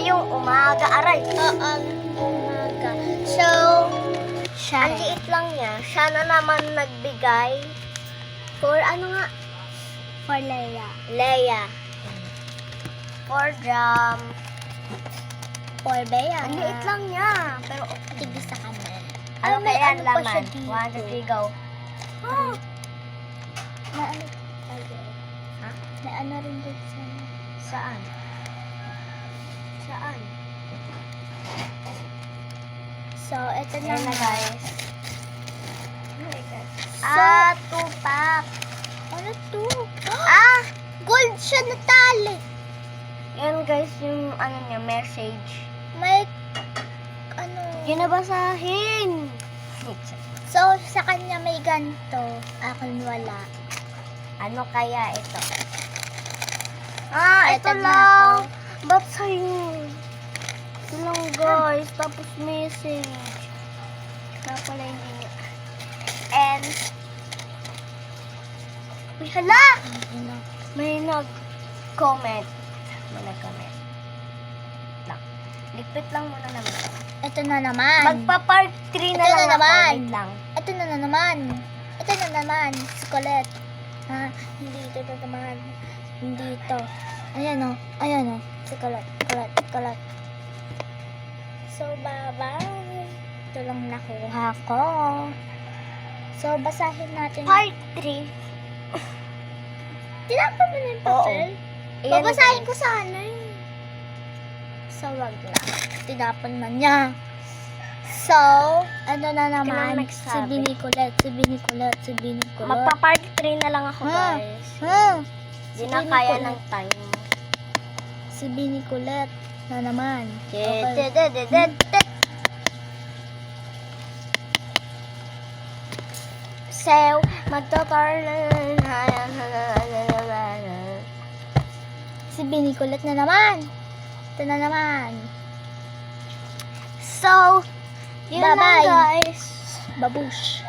tayong umaga aral. Oo, umaga. So, siya. ang liit lang niya, siya na naman nagbigay for ano nga? For Leia. Leia. For Jam. For Bea. Ang liit lang niya, pero okay. tigis sa kanya. Ano ba yan ano laman? One, two, three, go. Ah! Oh. May ano? May ano rin doon sa... Saan? Saan? So, ito na na guys. Oh. So, Ah, 2 pack. ano to? Ah! Gold siya na tali. Yan guys, yung ano niya, message. May... Ano? Ginabasahin! So, sa kanya may ganto. Akin wala. Ano kaya ito? Ah, ito na lang. Tapos message. Kaya pala hindi niya. And, Uy, hala! May nag-comment. May nag-comment. Lang. Ligpit lang muna naman. Ito na naman. Magpa-part 3 na Ito lang na naman. ako. Wait lang. Ito na, na naman. Ito na naman. Scolette. Ha? Hindi ito na naman. Hindi ito. Ayan o. Ayan o. Scolette. Scolette. Scolette. So, bye-bye. Ito lang nakuha ko. So, basahin natin. Part 3. Tinapon mo na yung papel? Ayan, Babasahin ko sana eh. So, wag lang. Tinapon man niya. So, ano na naman? Kailangan Si magsabi. Binicolet, si Binicolet, si Binicolet. Magpa-part 3 na lang ako, guys. Hmm. Hindi Si na kaya ng time. Si Binicolet na naman. Okay. So, magtatarlan. Si Binicolet na naman. Ito na naman. So, yun lang Bye-bye. guys. Babush.